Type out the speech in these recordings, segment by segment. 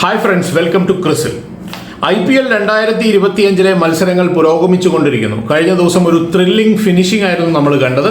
Hi friends welcome to ക്രിസിൽ I P L രണ്ടായിരത്തി ഇരുപത്തിയഞ്ചിലെ മത്സരങ്ങൾ പുരോഗമിച്ചുകൊണ്ടിരിക്കുന്നു. കഴിഞ്ഞ ദിവസം ഒരു ത്രില്ലിംഗ് ഫിനിഷിംഗ് ആയിരുന്നു നമ്മൾ കണ്ടത്.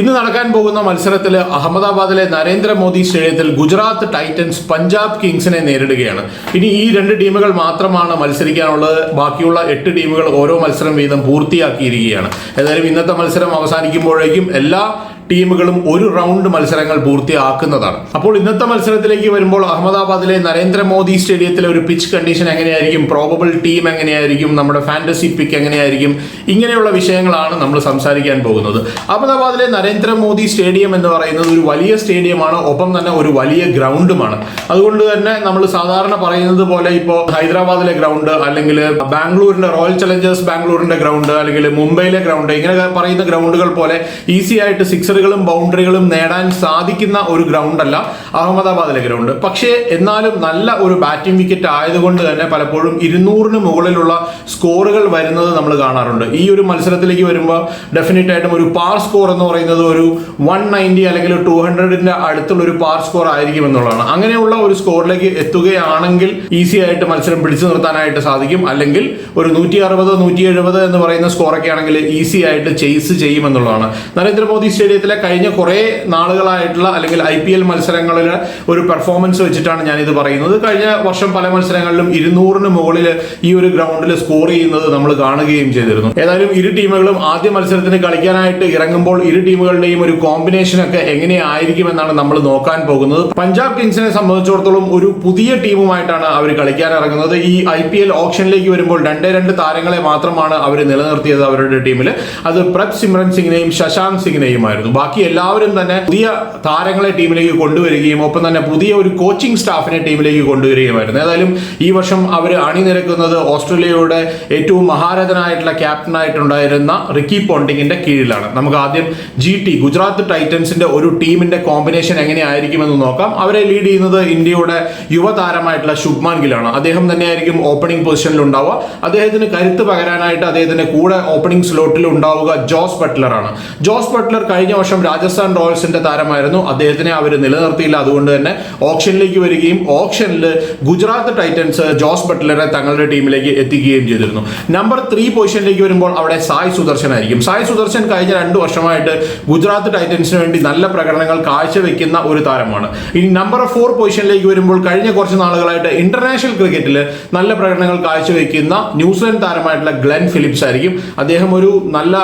ഇന്ന് നടക്കാൻ പോകുന്ന മത്സരത്തിൽ അഹമ്മദാബാദിലെ നരേന്ദ്രമോദി സ്റ്റേഡിയത്തിൽ ഗുജറാത്ത് ടൈറ്റൻസ് പഞ്ചാബ് കിങ്സിനെ നേരിടുകയാണ്. ഇനി ഈ രണ്ട് ടീമുകൾ മാത്രമാണ് മത്സരിക്കാനുള്ളത്. ബാക്കിയുള്ള എട്ട് ടീമുകൾ ഓരോ മത്സരം വീതം പൂർത്തിയാക്കിയിരിക്കുകയാണ്. ഏതായാലും ഇന്നത്തെ മത്സരം അവസാനിക്കുമ്പോഴേക്കും എല്ലാ ടീമുകളും ഒരു റൗണ്ട് മത്സരങ്ങൾ പൂർത്തിയാക്കുന്നതാണ്. അപ്പോൾ ഇന്നത്തെ മത്സരത്തിലേക്ക് വരുമ്പോൾ അഹമ്മദാബാദിലെ നരേന്ദ്രമോദി സ്റ്റേഡിയത്തിലെ ഒരു പിച്ച് കണ്ടീഷൻ എങ്ങനെയായിരിക്കും? പ്രോബബിൾ ടീം എങ്ങനെയായിരിക്കും? നമ്മുടെ ഫാന്റസി പിക്ക് എങ്ങനെയായിരിക്കും? ഇങ്ങനെയുള്ള വിഷയങ്ങളാണ് നമ്മൾ സംസാരിക്കാൻ പോകുന്നത്. അഹമ്മദാബാദിലെ നരേന്ദ്രമോദി സ്റ്റേഡിയം എന്ന് പറയുന്നത് ഒരു വലിയ സ്റ്റേഡിയമാണ്. ഒപ്പം തന്നെ ഒരു വലിയ ഗ്രൗണ്ടുമാണ്. അതുകൊണ്ട് തന്നെ നമ്മൾ സാധാരണ പറയുന്നത് പോലെ ഇപ്പോൾ ഹൈദരാബാദിലെ ഗ്രൗണ്ട് അല്ലെങ്കിൽ ബാംഗ്ലൂരിന്റെ റോയൽ ചലഞ്ചേഴ്സ് ബാംഗ്ലൂരിന്റെ ഗ്രൗണ്ട് അല്ലെങ്കിൽ മുംബൈയിലെ ഗ്രൗണ്ട് ഇങ്ങനെ പറയുന്ന ഗ്രൗണ്ടുകൾ പോലെ ഈസി ആയിട്ട് സിക്സറുകളും ബൗണ്ടറികളും നേടാൻ സാധിക്കുന്ന ഒരു ഗ്രൗണ്ടല്ല അഹമ്മദാബാദിലെ ഗ്രൗണ്ട് പക്ഷേ എന്നാലും നല്ല ഒരു ബാറ്റിംഗ് വിക്കറ്റ് ആയതുകൊണ്ട് തന്നെ പലപ്പോഴും ഇരുന്നൂറിന് മുകളിലുള്ള സ്കോറുകൾ വരുന്നത് നമ്മൾ കാണാറുണ്ട്. ഈ ഒരു മത്സരത്തിലേക്ക് വരുമ്പോൾ ഡെഫിനറ്റ് ആയിട്ടും ഒരു പാർ സ്കോർ എന്ന് പറയുന്നത് ഒരു വൺ നയന്റി അല്ലെങ്കിൽ ടു ഹൺഡ്രഡിന്റെ അടുത്തുള്ള ഒരു പാർ സ്കോർ ആയിരിക്കും എന്നുള്ളതാണ്. അങ്ങനെയുള്ള ഒരു സ്കോറിലേക്ക് എത്തുകയാണെങ്കിൽ ഈസി ആയിട്ട് മത്സരം പിടിച്ചു നിർത്താനായിട്ട് സാധിക്കും. അല്ലെങ്കിൽ ഒരു നൂറ്റി അറുപത് നൂറ്റി എഴുപത് എന്ന് പറയുന്ന സ്കോറൊക്കെ ആണെങ്കിൽ ഈസി ആയിട്ട് ചെയ്സ് ചെയ്യുമെന്നുള്ളതാണ് നരേന്ദ്രമോദി സ്റ്റേഡിയത്തിലെ കഴിഞ്ഞ കുറേ നാളുകളായിട്ടുള്ള അല്ലെങ്കിൽ ഐ പി എൽ മത്സരങ്ങളിൽ ഒരു പെർഫോമൻസ് വെച്ചിട്ടാണ് ഞാനിത് പറയുന്നത്. കഴിഞ്ഞ വർഷം പല മത്സരങ്ങളിലും ഇരുന്നൂറിന് മുകളിൽ ഈ ഒരു ഗ്രൗണ്ടിൽ സ്കോർ ചെയ്യുന്നത് നമ്മൾ കാണുകയും ചെയ്തിരുന്നു. ഏതായാലും ഇരു ടീമുകളും ആദ്യ മത്സരത്തിന് കളിക്കാനായിട്ട് ഇറങ്ങുമ്പോൾ ഇരു ടീമുകളുടെയും ഒരു കോമ്പിനേഷനൊക്കെ എങ്ങനെയായിരിക്കും എന്നാണ് നമ്മൾ നോക്കാൻ പോകുന്നത്. പഞ്ചാബ് കിങ്സിനെ സംബന്ധിച്ചിടത്തോളം ഒരു പുതിയ ടീമുമായിട്ടാണ് അവർ കളിക്കാൻ ഇറങ്ങുന്നത്. ഈ ഐ പി എൽ ഓപ്ഷനിലേക്ക് വരുമ്പോൾ രണ്ടേ രണ്ട് താരങ്ങളെ മാത്രമാണ് അവർ നിലനിർത്തിയത് അവരുടെ ടീമിൽ. അത് പ്രഭ് സിമ്രൻ സിംഗിനെയും ശശാങ്ക് സിംഗിനെയുമായിരുന്നു. ബാക്കി എല്ലാവരും തന്നെ പുതിയ താരങ്ങളെ ടീമിലേക്ക് കൊണ്ടുവരികയും ഒപ്പം തന്നെ പുതിയ ഒരു കോച്ചിങ് സ്റ്റാഫിനെ ടീമിലേക്ക് കൊണ്ടുവരികയുമായിരുന്നു. ഏതായാലും ഈ വർഷം അവർ അണിനിരക്കുന്നത് ഓസ്ട്രേലിയയുടെ ഏറ്റവും മഹാരഥനായിട്ടുള്ള ക്യാപ്റ്റനായിട്ടുണ്ടായിരുന്ന റിക്കി പോണ്ടിങ്ങിന്റെ കീഴിലാണ്. നമുക്ക് ആദ്യം ജി ടി ഗുജറാത്ത് ടൈറ്റൻസിന്റെ ഒരു ടീമിന്റെ കോമ്പിനേഷൻ എങ്ങനെയായിരിക്കുമെന്ന് നോക്കാം. അവരെ ലീഡ് ചെയ്യുന്നത് ഇന്ത്യയുടെ യുവതാരമായിട്ടുള്ള ശുഭ്മാൻ ഗിലാണ് അദ്ദേഹം തന്നെയായിരിക്കും ഓപ്പണിംഗ് പൊസിഷനിൽ ഉണ്ടാവുക. അദ്ദേഹത്തിന് കരുത്ത് പകരാനായിട്ട് അദ്ദേഹത്തിന്റെ കൂടെ ഓപ്പണിംഗ് സ്ലോട്ടിൽ ഉണ്ടാവുക ജോസ് ബട്ട്ലറാണ് ജോസ് ബട്ട്ലർ കഴിഞ്ഞ വർഷം രാജസ്ഥാൻ റോയൽസിന്റെ താരമായിരുന്നു. അദ്ദേഹത്തിനെ അവർ നിലനിർത്തിയില്ല. അതുകൊണ്ട് തന്നെ ഓപ്ഷനിലേക്ക് വരികയും ഓപ്ഷനിൽ ഗുജറാത്ത് ടൈറ്റൻസ് ജോസ് ബട്ട്ലറെ തങ്ങളുടെ ടീമിലേക്ക് എത്തിക്കുകയും ചെയ്തിരുന്നു. നമ്പർ ത്രീ പൊസിഷനിലേക്ക് വരുമ്പോൾ അവിടെ സായ് സുദർശൻ ആയിരിക്കും. സായ് സുദർശൻ കഴിഞ്ഞ രണ്ട് വർഷമായിട്ട് ഗുജറാത്ത് ടൈറ്റൻസിന് വേണ്ടി നല്ല പ്രകടനങ്ങൾ കാഴ്ചവെക്കുന്ന ഒരു താരമാണ്. ഇനി നമ്പർ ഫോർ പൊസിഷനിലേക്ക് വരുമ്പോൾ കഴിഞ്ഞ കുറച്ച് നാളുകളായിട്ട് ഇന്റർനാഷണൽ ക്രിക്കറ്റിൽ നല്ല പ്രകടനങ്ങൾ കാഴ്ചവെക്കുന്ന ന്യൂസിലൻഡ് താരമായിട്ടുള്ള ഗ്ലെൻ ഫിലിപ്സ് ആയിരിക്കും. അദ്ദേഹം ഒരു നല്ല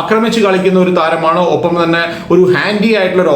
ആക്രമിച്ച് കളിക്കുന്ന ഒരു താരമാണ്. ഒപ്പം തന്നെ ഒരു ഹാൻഡി ആയിട്ടുള്ള ഒരു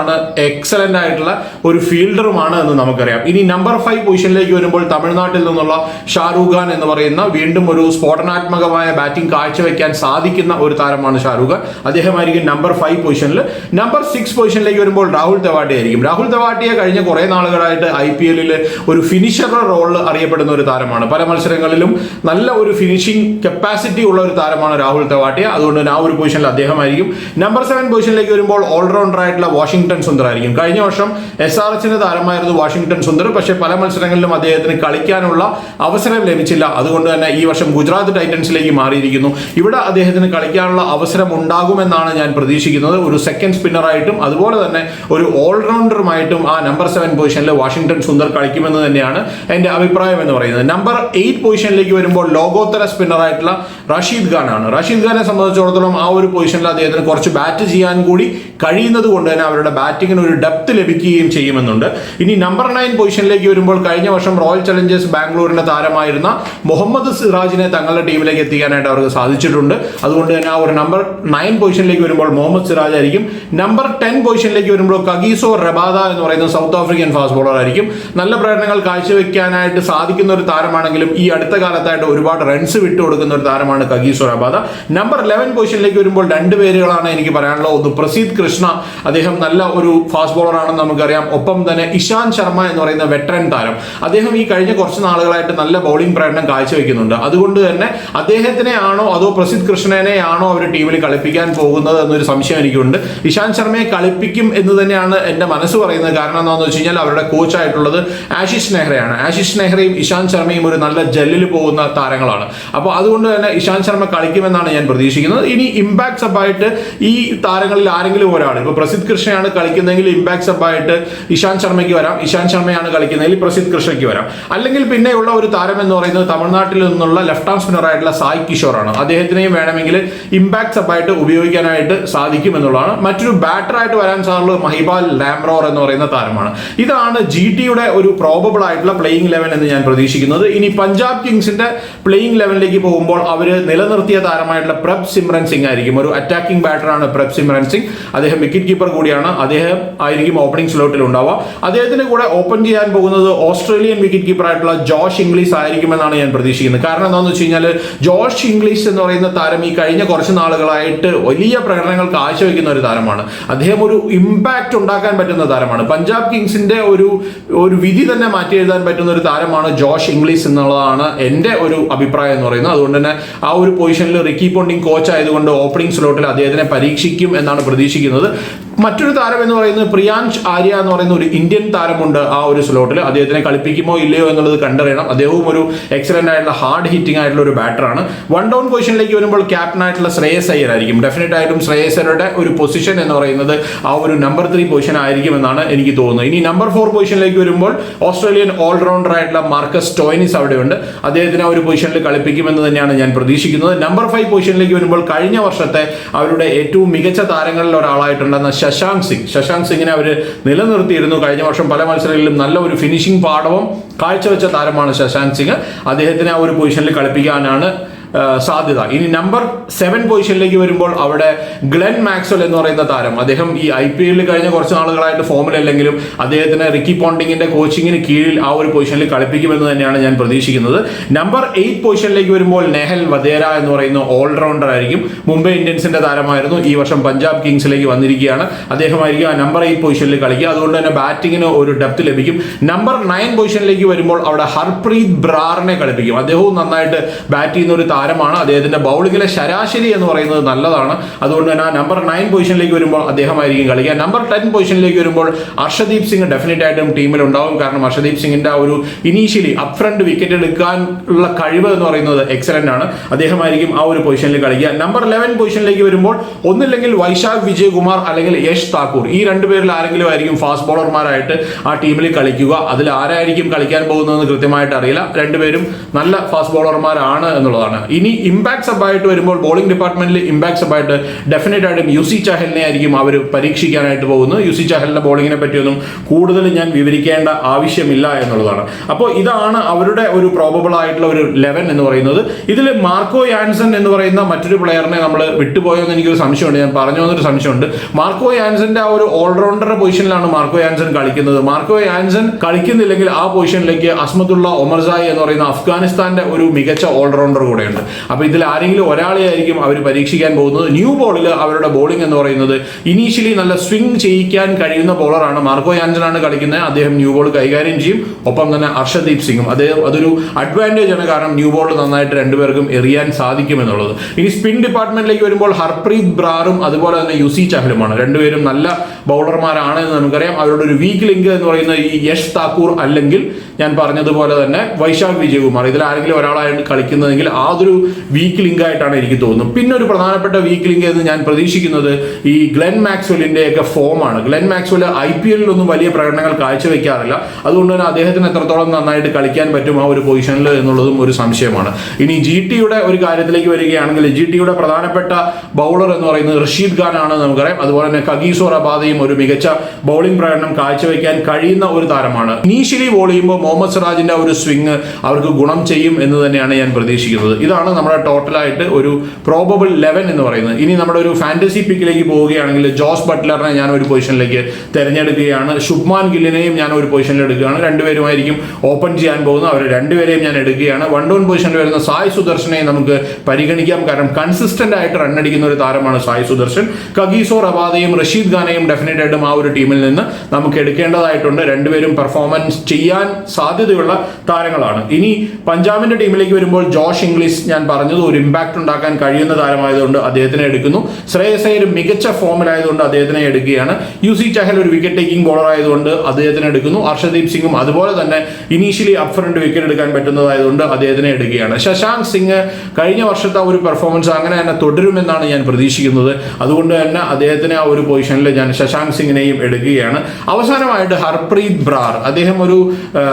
ആണ് എക്സലന്റ് ആയിട്ടുള്ള ഒരു ഫീൽഡറുമാണ് എന്ന് നമുക്കറിയാം. ഇനി നമ്പർ ഫൈവ് പൊസിഷനിലേക്ക് വരുമ്പോൾ തമിഴ്നാട്ടിൽ നിന്നുള്ള ഷാരൂഖ് ഖാൻ എന്ന് പറയുന്ന വീണ്ടും ഒരു സ്ഫോടനാത്മകമായ ബാറ്റിംഗ് കാഴ്ചവെക്കാൻ സാധിക്കുന്ന ഒരു താരമാണ് ഷാരൂഖ് ഖാൻ. അദ്ദേഹമായിരിക്കും നമ്പർ ഫൈവ് പൊസിഷനിൽ നമ്പർ സിക്സ് പൊസിഷനിലേക്ക് വരുമ്പോൾ രാഹുൽ തെവാട്ടി ആയിരിക്കും. രാഹുൽ തെവാട്ടിയെ കഴിഞ്ഞ കുറെ നാളുകളായിട്ട് ഐ പി എല്ലിൽ ഒരു ഫിനിഷറുടെ റോളിൽ അറിയപ്പെടുന്ന ഒരു താരമാണ്. പല മത്സരങ്ങളിലും നല്ല ഒരു ഫിനിഷിംഗ് കപ്പാസിറ്റി ഉള്ള ഒരു താരമാണ് രാഹുൽ തെവാട്ടിയ അതുകൊണ്ട് ആ ഒരു പൊസിഷനിൽ അദ്ദേഹമായിരിക്കും. നമ്പർ സെവൻ പൊസിഷനിലേക്ക് വരുമ്പോൾ ഓൾറൗണ്ടർ ആയിട്ടുള്ള വാഷിംഗ്ടൺ സുന്ദർ ആയിരിക്കും കഴിഞ്ഞ വർഷം എസ് ആർ എച്ചിന്റെ താരമായിരുന്നു വാഷിംഗ്ടൺ സുന്ദർ. പക്ഷേ പല മത്സരങ്ങളിലും അദ്ദേഹത്തിന് കളിക്കാനുള്ള അവസരം ലഭിച്ചില്ല. അതുകൊണ്ട് തന്നെ ഈ വർഷം ഗുജറാത്ത് ടൈറ്റൻസിലേക്ക് മാറിയിരിക്കുന്നു. ഇവിടെ അദ്ദേഹത്തിന് കളിക്കാനുള്ള അവസരം ഉണ്ടാകുമെന്നാണ് ഞാൻ പ്രതീക്ഷിക്കുന്നത്. ഒരു സെക്കൻഡ് സ്പിന്നറായിട്ടും അതുപോലെ തന്നെ ഒരു ഓൾറൗണ്ടറുമായിട്ടും ആ നമ്പർ സെവൻ പൊസിഷനിൽ വാഷിംഗ്ടൺ സുന്ദർ കളിക്കുമെന്ന് തന്നെയാണ് എന്റെ അഭിപ്രായം എന്ന് പറയുന്നത്. നമ്പർ എയ്റ്റ് പൊസിഷനിലേക്ക് വരുമ്പോൾ ലോകോത്തര സ്പിന്നറായിട്ടുള്ള റഷീദ് ഖാൻ ആണ് റഷീദ് ഖാനെ സംബന്ധിച്ചിടത്തോളം ആ ഒരു പൊസിഷനിൽ അദ്ദേഹത്തിന് കുറച്ച് ബാറ്റ് ചെയ്യാൻ കൂടി കഴിയുന്നത് കൊണ്ട് തന്നെ അവരുടെ ബാറ്റിങ്ങിന് ഒരു ഡെപ്ത് ലഭിക്കുകയും ചെയ്യുമെന്നുണ്ട്. ഇനി നമ്പർ നയൻ പൊസിഷനിലേക്ക് വരുമ്പോൾ കഴിഞ്ഞ വർഷം റോയൽ ചലഞ്ചേഴ്സ് ബാംഗ്ലൂരിന്റെ താരമായിരുന്ന മുഹമ്മദ് സിറാജിനെ തങ്ങളുടെ ടീമിലേക്ക് എത്തിക്കാനായിട്ട് അവർക്ക് സാധിച്ചിട്ടുണ്ട്. അതുകൊണ്ട് തന്നെ ആ ഒരു നമ്പർ നയൻ പൊസിഷനിലേക്ക് വരുമ്പോൾ മുഹമ്മദ് സിറാജ് ആയിരിക്കും. നമ്പർ ടെൻ പൊസിഷനിലേക്ക് വരുമ്പോൾ കഗീസോ റബാദ എന്ന് പറയുന്ന സൗത്ത് ആഫ്രിക്കൻ ഫാസ്റ്റ് ബോളർ ആയിരിക്കും. നല്ല പ്രകടനങ്ങൾ കാഴ്ചവെക്കാനായിട്ട് സാധിക്കുന്ന ഒരു താരമാണെങ്കിലും ഈ അടുത്ത കാലത്തായിട്ട് ഒരുപാട് റൺസ് വിട്ടുകൊടുക്കുന്ന ഒരു താരമാണ് കഗീസോ റബാദ. നമ്പർ ലെവൻ പൊസിഷനിലേക്ക് വരുമ്പോൾ രണ്ട് പേരുകളാണ് എനിക്ക് പറയാനുള്ളത്. ഒന്ന് പ്രസീദ് കൃഷ്ണ അദ്ദേഹം നല്ല ഒരു ഫാസ്റ്റ് ബോളർ ആണെന്ന് നമുക്കറിയാം. ഒപ്പം തന്നെ ഇഷാന്ത് ശർമ്മ എന്ന് പറയുന്ന വെറ്ററൻ താരം. അദ്ദേഹം ഈ കഴിഞ്ഞ കുറച്ച് നാളുകളായിട്ട് നല്ല ബൗളിംഗ് പ്രകടനം കാഴ്ചവെക്കുന്നുണ്ട്. അതുകൊണ്ട് തന്നെ അദ്ദേഹത്തിനെ ആണോ അതോ പ്രസിദ്ധ് കൃഷ്ണനെ ആണോ അവർ ടീമിൽ കളിപ്പിക്കാൻ പോകുന്നത് എന്നൊരു സംശയം എനിക്കുണ്ട്. ഇഷാന്ത് ശർമ്മയെ കളിപ്പിക്കും എന്ന് തന്നെയാണ് എന്റെ മനസ്സ് പറയുന്നത്. കാരണം എന്താണെന്ന് വെച്ച് കഴിഞ്ഞാൽ അവരുടെ കോച്ചായിട്ടുള്ളത് ആശിഷ് നെഹ്റയാണ്. ആശിഷ് നെഹ്റയും ഇഷാന്ത് ശർമ്മയും ഒരു നല്ല ജല്ലിൽ പോകുന്ന താരങ്ങളാണ്. അപ്പോൾ അതുകൊണ്ട് തന്നെ ഇഷാന്ത് ശർമ്മ കളിക്കുമെന്നാണ് ഞാൻ പ്രതീക്ഷിക്കുന്നത്. ഇനി ഇമ്പാക്ട് സബായിട്ട് ഈ താരങ്ങൾ താരങ്ങളിൽ ആരെങ്കിലും ഒരാൾ ഇപ്പൊ പ്രസിദ്ധ് കൃഷ്ണയാണ് കളിക്കുന്നതെങ്കിൽ ഇമ്പാക്ട് സബായിട്ട് ഇഷാന്ത് ശർമ്മയ്ക്ക് വരാം. ഇഷാന്ത് ശർമ്മയാണ് കളിക്കുന്നതെങ്കിൽ പ്രസിദ്ധ് കൃഷ്ണയ്ക്ക് വരാം. അല്ലെങ്കിൽ പിന്നെയുള്ള ഒരു താരം എന്ന് പറയുന്നത് തമിഴ്നാട്ടിൽ നിന്നുള്ള ലെഫ്റ്റ് ആം സ്പിന്നർ ആയിട്ടുള്ള സായ് കിഷോറാണ്. അദ്ദേഹത്തിനെയും വേണമെങ്കിൽ ഇമ്പാക്ട് സബായിട്ട് ഉപയോഗിക്കാനായിട്ട് സാധിക്കും എന്നുള്ളതാണ്. മറ്റൊരു ബാറ്ററായിട്ട് വരാൻ സാറുള്ള മഹിബാൽ ലാംറോർ എന്ന് പറയുന്ന താരമാണ്. ഇതാണ് ജി ടിയുടെ ഒരു പ്രോബബിൾ ആയിട്ടുള്ള പ്ലേയിങ് ലെവൻ എന്ന് ഞാൻ പ്രതീക്ഷിക്കുന്നത്. ഇനി പഞ്ചാബ് കിങ്സിന്റെ പ്ലേയിങ് ലെവലിലേക്ക് പോകുമ്പോൾ അവർ നിലനിർത്തിയ താരമായിട്ടുള്ള പ്രബ് സിമ്രൻ സിംഗ് ആയിരിക്കും. ഒരു അറ്റാക്കിംഗ് ബാറ്ററാണ് പ്രബ് സിമ്രൻ സിംഗ് അദ്ദേഹം വിക്കറ്റ് കീപ്പർ കൂടിയാണ്. അദ്ദേഹം ആയിരിക്കും ഓപ്പണിംഗ് സ്ലോട്ടിൽ ഉണ്ടാവുക. അദ്ദേഹത്തിന് കൂടെ ഓപ്പൺ ചെയ്യാൻ പോകുന്നത് ഓസ്ട്രേലിയൻ വിക്കറ്റ് കീപ്പർ ആയിട്ടുള്ള ജോഷ് ഇംഗ്ലീഷ് ആയിരിക്കുമെന്നാണ് ഞാൻ പ്രതീക്ഷിക്കുന്നത്. കാരണം എന്താണെന്ന് വെച്ച് കഴിഞ്ഞാൽ ജോഷ് ഇംഗ്ലീഷ് എന്ന് പറയുന്ന താരം ഈ കഴിഞ്ഞ കുറച്ച് നാളുകളായിട്ട് വലിയ പ്രകടനങ്ങൾ കാഴ്ചവെക്കുന്ന ഒരു താരമാണ്. അദ്ദേഹം ഒരു ഇമ്പാക്റ്റ് ഉണ്ടാക്കാൻ പറ്റുന്ന താരമാണ്. പഞ്ചാബ് കിങ്സിന്റെ ഒരു ഒരു വിധി തന്നെ മാറ്റി എഴുതാൻ പറ്റുന്ന ഒരു താരമാണ് ജോഷ് ഇംഗ്ലീഷ് എന്നുള്ളതാണ് എന്റെ ഒരു അഭിപ്രായം എന്ന് പറയുന്നത്. അതുകൊണ്ട് തന്നെ ആ ഒരു പൊസിഷനിൽ റിക്കി പോണ്ടിങ് കോച്ച് ആയതുകൊണ്ട് ഓപ്പണിംഗ് സ്ലോട്ടിൽ അദ്ദേഹത്തിനെ പരീക്ഷിക്കും എന്നാണ് പ്രതീക്ഷിക്കുന്നത്. മറ്റൊരു താരം എന്ന് പറയുന്നത് പ്രിയാൻഷ് ആര്യ എന്ന് പറയുന്ന ഒരു ഇന്ത്യൻ താരമുണ്ട് ആ ഒരു സ്ലോട്ടിൽ അദ്ദേഹത്തിനെ കളിപ്പിക്കുമോ ഇല്ലയോ എന്നുള്ളത് കണ്ടറിയണം. അദ്ദേഹവും ഒരു എക്സലന്റ് ആയിട്ടുള്ള ഹാർഡ് ഹിറ്റിംഗ് ആയിട്ടുള്ള ഒരു ബാറ്ററാണ് വൺ ഡൗൺ പൊസിഷനിലേക്ക് വരുമ്പോൾ ക്യാപ്റ്റൻ ആയിട്ടുള്ള ശ്രേയസ് അയ്യർ ആയിരിക്കും. ഡെഫിനറ്റ് ആയിട്ടും ശ്രേയസ് അയ്യരുടെ ഒരു പൊസിഷൻ എന്ന് പറയുന്നത് ആ ഒരു നമ്പർ ത്രീ പൊസിഷൻ ആയിരിക്കും എന്നാണ് എനിക്ക് തോന്നുന്നത്. ഇനി നമ്പർ ഫോർ പൊസിഷനിലേക്ക് വരുമ്പോൾ ഓസ്ട്രേലിയൻ ഓൾറൗണ്ടർ ആയിട്ടുള്ള മാർക്കസ് ടോയിനിസ് അവിടെയുണ്ട്. അദ്ദേഹത്തിന് ആ ഒരു പൊസിഷനിൽ കളിപ്പിക്കുമെന്ന് തന്നെയാണ് ഞാൻ പ്രതീക്ഷിക്കുന്നത്. നമ്പർ ഫൈവ് പൊസിഷനിലേക്ക് വരുമ്പോൾ കഴിഞ്ഞ വർഷത്തെ അവരുടെ ഏറ്റവും മികച്ച താരങ്ങളിൽ ഒരാളായിട്ടുണ്ടെന്ന ശശാങ്ക് സിംഗ്. ശശാങ്ക് സിംഗിനെ അവർ നിലനിർത്തിയിരുന്നു. കഴിഞ്ഞ വർഷം പല മത്സരങ്ങളിലും നല്ല ഒരു ഫിനിഷിംഗ് പാഠവും കാഴ്ചവെച്ച താരമാണ് ശശാങ്ക് സിംഗ്. അദ്ദേഹത്തിനെ ആ ഒരു പൊസിഷനിൽ കളിപ്പിക്കാനാണ് സാധ്യത. ഇനി നമ്പർ സെവൻ പൊസിഷനിലേക്ക് വരുമ്പോൾ അവിടെ ഗ്ലെൻ മാക്സ്വൽ എന്ന് പറയുന്ന താരം. അദ്ദേഹം ഈ ഐ പി എല്ലിൽ കഴിഞ്ഞ കുറച്ച് നാളുകളായിട്ട് ഫോമിലല്ലെങ്കിലും അദ്ദേഹത്തിന് റിക്കി പോണ്ടിങ്ങിന്റെ കോച്ചിങ്ങിന് കീഴിൽ ആ ഒരു പൊസിഷനിൽ കളിപ്പിക്കുമെന്ന് തന്നെയാണ് ഞാൻ പ്രതീക്ഷിക്കുന്നത്. നമ്പർ എയ്റ്റ് പൊസിഷനിലേക്ക് വരുമ്പോൾ നെഹൽ വധേര എന്ന് പറയുന്ന ഓൾറൗണ്ടർ ആയിരിക്കും. മുംബൈ ഇന്ത്യൻസിന്റെ താരമായിരുന്നു. ഈ വർഷം പഞ്ചാബ് കിങ്സിലേക്ക് വന്നിരിക്കുകയാണ്. അദ്ദേഹമായിരിക്കും ആ നമ്പർ എയ്റ്റ് പൊസിഷനിൽ കളിക്കുക. അതുകൊണ്ട് തന്നെ ബാറ്റിങ്ങിന് ഒരു ഡെപ്ത് ലഭിക്കും. നമ്പർ നയൻ പൊസിഷനിലേക്ക് വരുമ്പോൾ അവിടെ ഹർപ്രീത് ബ്രാറിനെ കളിപ്പിക്കും. അദ്ദേഹവും നന്നായിട്ട് ബാറ്റ് ചെയ്യുന്ന ഒരു താരമാണ്. അദ്ദേഹത്തിന്റെ ബൗളിങ്ങിലെ ശരാശരി എന്ന് പറയുന്നത് നല്ലതാണ്. അതുകൊണ്ട് തന്നെ ആ നമ്പർ നയൻ പൊസിഷനിലേക്ക് വരുമ്പോൾ അദ്ദേഹമായിരിക്കും കളിക്കുക. നമ്പർ ടെൻ പൊസിഷനിലേക്ക് വരുമ്പോൾ അർഷദീപ് സിംഗ് ഡെഫിനറ്റ് ആയിട്ടും ടീമിൽ ഉണ്ടാവും. കാരണം അർഷദീപ് സിംഗിന്റെ ആ ഒരു ഇനീഷ്യലി അപ് ഫ്രണ്ട് വിക്കറ്റ് എടുക്കാൻ ഉള്ള കഴിവ് എന്ന് പറയുന്നത് എക്സലന്റ് ആണ്. അദ്ദേഹമായിരിക്കും ആ ഒരു പൊസിഷനിൽ കളിക്കുക. നമ്പർ ലെവൻ പൊസിഷനിലേക്ക് വരുമ്പോൾ ഒന്നില്ലെങ്കിൽ വൈശാഖ് വിജയകുമാർ അല്ലെങ്കിൽ യശ് താക്കൂർ. ഈ രണ്ടുപേരിൽ ആരെങ്കിലും ആയിരിക്കും ഫാസ്റ്റ് ബോളർമാരായിട്ട് ആ ടീമിൽ കളിക്കുക. അതിൽ ആരായിരിക്കും കളിക്കാൻ പോകുന്നതെന്ന് കൃത്യമായിട്ട് അറിയില്ല. രണ്ടുപേരും നല്ല ഫാസ്റ്റ് ബോളർമാരാണ് എന്നുള്ളതാണ്. ഇനി ഇമ്പാക്ട് സബായിട്ട് വരുമ്പോൾ ബോളിംഗ് ഡിപ്പാർട്ട്മെന്റിൽ ഇമ്പാക്ട് സബായിട്ട് ഡെഫിനറ്റ് ആയിട്ടും യു സി ചഹലിനെ ആയിരിക്കും അവർ പരീക്ഷിക്കാനായിട്ട് പോകുന്നത്. യു സി ചഹലിന്റെ ബോളിങ്ങിനെ പറ്റിയൊന്നും കൂടുതൽ ഞാൻ വിവരിക്കേണ്ട ആവശ്യമില്ല എന്നുള്ളതാണ്. അപ്പോൾ ഇതാണ് അവരുടെ ഒരു പ്രോബബിൾ ആയിട്ടുള്ള ഒരു ലെവൻ എന്ന് പറയുന്നത്. ഇതിൽ മാർക്കോ യാൻസൺ എന്ന് പറയുന്ന മറ്റൊരു പ്ലെയറിനെ നമ്മൾ വിട്ടുപോയെന്ന് എനിക്കൊരു സംശയമുണ്ട്. ഞാൻ പറഞ്ഞു വന്നൊരു സംശയമുണ്ട്. മാർക്കോ യാൻസന്റെ ആ ഒരു ഓൾറൗണ്ടർ പൊസിഷനിലാണ് മാർക്കോ യാൻസൺ കളിക്കുന്നത്. മാർക്കോ യാൻസൺ കളിക്കുന്നില്ലെങ്കിൽ ആ പൊസിഷനിലേക്ക് അസ്മദുള്ള ഒമർസായി എന്ന് പറയുന്ന അഫ്ഗാനിസ്ഥാന്റെ ഒരു മികച്ച ഓൾറൗണ്ടർ കൂടെയുണ്ട്. അപ്പൊ ഇതിൽ ആരെങ്കിലും ഒരാളെ ആയിരിക്കും അവർ പരീക്ഷിക്കാൻ പോകുന്നത്. ന്യൂ ബോളിൽ അവരുടെ ബോളിംഗ് എന്ന് പറയുന്നത് ഇനീഷ്യലി നല്ല സ്വിംഗ് ചെയ്യിക്കാൻ കഴിയുന്ന ബോളറാണ് മാർക്കോ ആണ് കളിക്കുന്നത്. അദ്ദേഹം ന്യൂ ബോൾ കൈകാര്യം ചെയ്യും. ഒപ്പം തന്നെ അർഷദീപ് സിംഗും. അദ്ദേഹം അതൊരു അഡ്വാന്റേജ് ആണ് കാരണം ന്യൂ ബോൾ നന്നായിട്ട് രണ്ടുപേർക്കും എറിയാൻ സാധിക്കും എന്നുള്ളത്. ഇനി സ്പിൻ ഡിപ്പാർട്ട്മെന്റിലേക്ക് വരുമ്പോൾ ഹർപ്രീത് ബ്രാറും അതുപോലെ തന്നെ യുസി ചഹലുമാണ്. രണ്ടുപേരും നല്ല ബൗളർമാരാണ് എന്ന് നമുക്കറിയാം. അവരുടെ ഒരു വീക്ക് ലിങ്ക് എന്ന് പറയുന്ന ഈ യശ് താക്കൂർ അല്ലെങ്കിൽ ഞാൻ പറഞ്ഞതുപോലെ തന്നെ വൈശാഖ് വിജയകുമാർ. ഇതിൽ ആരെങ്കിലും ഒരാളായിട്ട് കളിക്കുന്നതെങ്കിൽ അതൊരു വീക്ക് ലിങ്ക് ആയിട്ടാണ് എനിക്ക് തോന്നുന്നത്. പിന്നെ ഒരു പ്രധാനപ്പെട്ട വീക്ക് ലിങ്ക് എന്ന് ഞാൻ പ്രതീക്ഷിക്കുന്നത് ഈ ഗ്ലെൻ മാക്സ്വെല്ലിന്റെ ഒക്കെ ഫോമാണ് ഗ്ലെൻ മാക്സ്വൽ ഐ പി എല്ലിലൊന്നും വലിയ പ്രകടനങ്ങൾ കാഴ്ചവെക്കാറില്ല. അതുകൊണ്ട് തന്നെ അദ്ദേഹത്തിന് എത്രത്തോളം നന്നായിട്ട് കളിക്കാൻ പറ്റും ആ ഒരു പൊസിഷനിൽ എന്നുള്ളതും ഒരു സംശയമാണ്. ഇനി ജി ടിയുടെ ഒരു കാര്യത്തിലേക്ക് വരികയാണെങ്കിൽ ജി ടിയുടെ പ്രധാനപ്പെട്ട ബൗളർ എന്ന് പറയുന്നത് റഷീദ് ഖാൻ ആണ് നമുക്കറിയാം. അതുപോലെ തന്നെ കഗീസോർ അബാദയും ഒരു മികച്ച ബൗളിംഗ് പ്രകടനം കാഴ്ചവെക്കാൻ കഴിയുന്ന ഒരു താരമാണ്. ഇനീഷ്യലി ബോൾ ചെയ്യുമ്പോൾ മുഹമ്മദ് സിറാജിന്റെ ഒരു സ്വിങ് അവർക്ക് ഗുണം ചെയ്യും എന്ന് തന്നെയാണ് ഞാൻ പ്രതീക്ഷിക്കുന്നത്. ഇതാണ് നമ്മുടെ ടോട്ടലായിട്ട് ഒരു പ്രോബബിൾ ലെവൻ എന്ന് പറയുന്നത്. ഇനി നമ്മുടെ ഒരു ഫാന്റസി പിക്കിലേക്ക് പോവുകയാണെങ്കിൽ ജോസ് ബട്ട്ലറിനെ ഞാൻ ഒരു പൊസിഷനിലേക്ക് തിരഞ്ഞെടുക്കുകയാണ്. ശുഭ്മാൻ ഗില്ലിനെയും ഞാൻ ഒരു പൊസിഷനിൽ എടുക്കുകയാണ്. രണ്ടുപേരുമായിരിക്കും ഓപ്പൺ ചെയ്യാൻ പോകുന്നത്. അവരെ രണ്ടുപേരെയും ഞാൻ എടുക്കുകയാണ്. വൺ ഡൗൺ പൊസിഷനിൽ വരുന്ന സായ് സുദർശനെയും നമുക്ക് പരിഗണിക്കാം. കാരണം കൺസിസ്റ്റന്റ് ആയിട്ട് റൺ അടിക്കുന്ന ഒരു താരമാണ് സായ് സുദർശൻ. കഗീസോ റബാദയും റഷീദ് ഖാനെയും ഡെഫിനറ്റ് ആയിട്ടും ആ ഒരു ടീമിൽ നിന്ന് നമുക്ക് എടുക്കേണ്ടതായിട്ടുണ്ട്. രണ്ടുപേരും പെർഫോമൻസ് ചെയ്യാൻ സാധ്യതയുള്ള താരങ്ങളാണ്. ഇനി പഞ്ചാബിന്റെ ടീമിലേക്ക് വരുമ്പോൾ ജോഷ് ഇംഗ്ലീഷ് ഞാൻ പറഞ്ഞത് ഒരു ഇമ്പാക്ട് ഉണ്ടാക്കാൻ കഴിയുന്ന താരമായതുകൊണ്ട് അദ്ദേഹത്തിനെ എടുക്കുന്നു. ശ്രേയസ് അയ്യർ മികച്ച ഫോമിലായതുകൊണ്ട് അദ്ദേഹത്തിനെ എടുക്കുകയാണ്. യു സി ചഹൽ ഒരു വിക്കറ്റ് ടേക്കിംഗ് ബോളർ ആയതുകൊണ്ട് അദ്ദേഹത്തിനെ എടുക്കുന്നു. ഹർഷദീപ് സിംഗും അതുപോലെ തന്നെ ഇനീഷ്യലി അപ് ഫ്രണ്ട് വിക്കറ്റ് എടുക്കാൻ പറ്റുന്നതായതുകൊണ്ട് അദ്ദേഹത്തിനെ എടുക്കുകയാണ്. ശശാങ്ക് സിംഗ് കഴിഞ്ഞ വർഷത്തെ ഒരു പെർഫോമൻസ് അങ്ങനെ തന്നെ തുടരുമെന്നാണ് ഞാൻ പ്രതീക്ഷിക്കുന്നത്. അതുകൊണ്ട് തന്നെ അദ്ദേഹത്തിന് ആ ഒരു പൊസിഷനിൽ ഞാൻ ശശാങ്ക് സിംഗിനെയും എടുക്കുകയാണ്. അവസാനമായിട്ട് ഹർപ്രീത് ബ്രാർ. അദ്ദേഹം ഒരു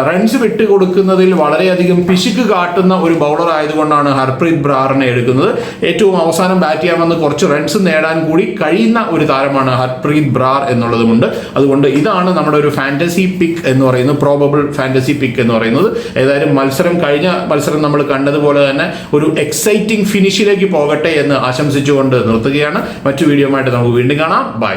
റൺസ് വിട്ടുകൊടുക്കുന്നതിൽ വളരെയധികം പിശുക്ക് കാട്ടുന്ന ഒരു ബൗളർ ആയതുകൊണ്ടാണ് ഹർപ്രീത് ബ്രാറിനെ എടുക്കുന്നത്. ഏറ്റവും അവസാനം ബാറ്റ് ചെയ്യാൻ വന്ന് കുറച്ച് റൺസ് നേടാൻ കൂടി കഴിയുന്ന ഒരു താരമാണ് ഹർപ്രീത് ബ്രാർ എന്നുള്ളതുമുണ്ട്. അതുകൊണ്ട് ഇതാണ് നമ്മുടെ ഒരു ഫാന്റസി പിക്ക് എന്ന് പറയുന്നത് പ്രോബബിൾ ഫാന്റസി പിക്ക് എന്ന് പറയുന്നത്. ഏതായാലും മത്സരം കഴിഞ്ഞ മത്സരം നമ്മൾ കണ്ടതുപോലെ തന്നെ ഒരു എക്സൈറ്റിംഗ് ഫിനിഷിലേക്ക് പോകട്ടെ എന്ന് ആശംസിച്ചുകൊണ്ട് നിർത്തുകയാണ്. മറ്റു വീഡിയോ ആയിട്ട് നമുക്ക് വീണ്ടും കാണാം. ബൈ